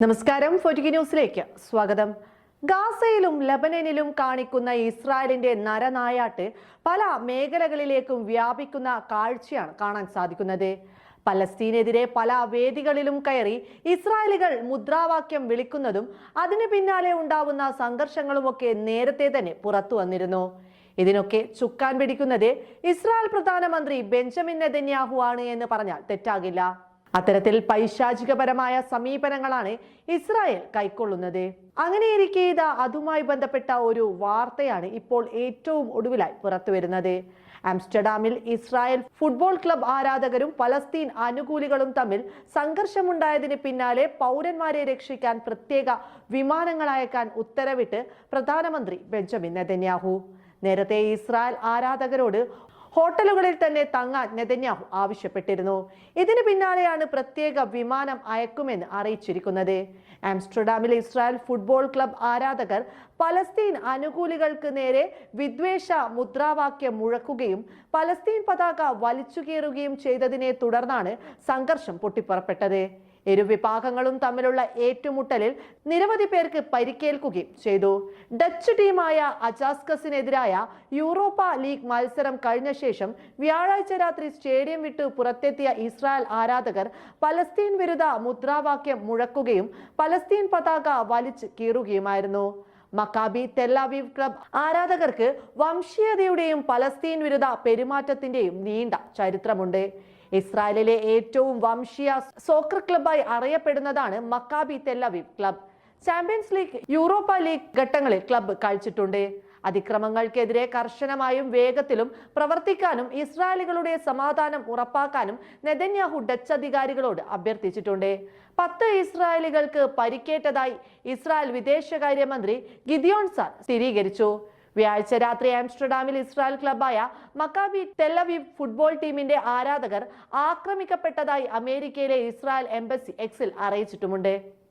നമസ്കാരം. ഫോർട്ടി ന്യൂസിലേക്ക് സ്വാഗതം. ഗാസയിലും ലബനനിലും കാണിക്കുന്ന ഇസ്രായേലിന്റെ നരനായാട്ട് പല മേഖലകളിലേക്കും വ്യാപിക്കുന്ന കാഴ്ചയാണ് കാണാൻ സാധിക്കുന്നത്. പലസ്തീനെതിരെ പല വേദികളിലും കയറി ഇസ്രായേലുകൾ മുദ്രാവാക്യം വിളിക്കുന്നതും അതിനു പിന്നാലെ ഉണ്ടാവുന്ന സംഘർഷങ്ങളുമൊക്കെ നേരത്തെ തന്നെ പുറത്തു വന്നിരുന്നു. ഇതിനൊക്കെ ചുക്കാൻ പിടിക്കുന്നത് ഇസ്രായേൽ പ്രധാനമന്ത്രി ബെഞ്ചമിൻ നെതന്യാഹു ആണ് എന്ന് പറഞ്ഞാൽ തെറ്റാകില്ല. അത്തരത്തിൽ പൈശാചികപരമായ സമീപനങ്ങളാണ് ഇസ്രായേൽ കൈക്കൊള്ളുന്നത്. അങ്ങനെയിരിക്കെ ഇത് അതുമായി ബന്ധപ്പെട്ട ഒരു വാർത്തയാണ് ഇപ്പോൾ ഏറ്റവും ഒടുവിലായി പുറത്തുവരുന്നത് ആംസ്റ്റർഡാമിൽ ഇസ്രായേൽ ഫുട്ബോൾ ക്ലബ് ആരാധകരും പലസ്തീൻ അനുകൂലികളും തമ്മിൽ സംഘർഷമുണ്ടായതിന് പിന്നാലെ പൗരന്മാരെ രക്ഷിക്കാൻ പ്രത്യേക വിമാനങ്ങൾ അയക്കാൻ ഉത്തരവിട്ട് പ്രധാനമന്ത്രി ബെഞ്ചമിൻ നെതന്യാഹു. നേരത്തെ ഇസ്രായേൽ ആരാധകരോട് ഹോട്ടലുകളിൽ തന്നെ തങ്ങാൻ നെതന്യാഹു ആവശ്യപ്പെട്ടിരുന്നു. ഇതിന് പിന്നാലെയാണ് പ്രത്യേക വിമാനം അയക്കുമെന്ന് അറിയിച്ചിരിക്കുന്നത്. ആംസ്റ്റർഡാമിലെ ഇസ്രായേൽ ഫുട്ബോൾ ക്ലബ് ആരാധകർ പലസ്തീൻ അനുകൂലികൾക്ക് നേരെ വിദ്വേഷ മുദ്രാവാക്യം മുഴക്കുകയും പലസ്തീൻ പതാക വലിച്ചുകീറുകയും ചെയ്തതിനെ തുടർന്നാണ് സംഘർഷം പൊട്ടിപ്പുറപ്പെട്ടത്. ഇരു വിഭാഗങ്ങളും തമ്മിലുള്ള ഏറ്റുമുട്ടലിൽ നിരവധി പേർക്ക് പരിക്കേൽക്കുകയും ചെയ്തു. ഡച്ച് ടീമായ അജാസ്കസിനെതിരായ യൂറോപ്പ ലീഗ് മത്സരം കഴിഞ്ഞ ശേഷം വ്യാഴാഴ്ച രാത്രി സ്റ്റേഡിയം വിട്ട് പുറത്തെത്തിയ ഇസ്രായേൽ ആരാധകർ പലസ്തീൻ വിരുദ്ധ മുദ്രാവാക്യം മുഴക്കുകയും പലസ്തീൻ പതാക വലിച്ചു കീറുകയുമായിരുന്നു. മക്കാബി തെല്ലാവീവ് ക്ലബ് ആരാധകർക്ക് വംശീയതയുടെയും പലസ്തീൻ വിരുദ്ധ പെരുമാറ്റത്തിന്റെയും നീണ്ട ചരിത്രമുണ്ട്. ഇസ്രായേലിലെ ഏറ്റവും വംശീയ സോക്കർ ക്ലബായി അറിയപ്പെടുന്നതാണ് Maccabi Tel Aviv club Champions League Europa League ഘട്ടങ്ങളിൽ ക്ലബ്ബ് കളിച്ചിട്ടുണ്ട്. അതിക്രമങ്ങൾക്കെതിരെ കർശനമായും വേഗത്തിലും പ്രവർത്തിക്കാനും ഇസ്രായേലുകളുടെ സമാധാനം ഉറപ്പാക്കാനും നെതന്യാഹു ഡച്ച് അധികാരികളോട് അഭ്യർത്ഥിച്ചിട്ടുണ്ട്. പത്ത് ഇസ്രായേലികൾക്ക് പരിക്കേറ്റതായി ഇസ്രായേൽ വിദേശകാര്യമന്ത്രി ഗിദിയോൺ സാർ സ്ഥിരീകരിച്ചു. വ്യാഴാഴ്ച രാത്രി ആംസ്റ്റർഡാമിൽ ഇസ്രായേൽ ക്ലബായ മക്കാബി തെല്ലവീവ് ഫുട്ബോൾ ടീമിന്റെ ആരാധകർ ആക്രമിക്കപ്പെട്ടതായി അമേരിക്കയിലെ ഇസ്രായേൽ എംബസി എക്സിൽ അറിയിച്ചിട്ടുമുണ്ട്.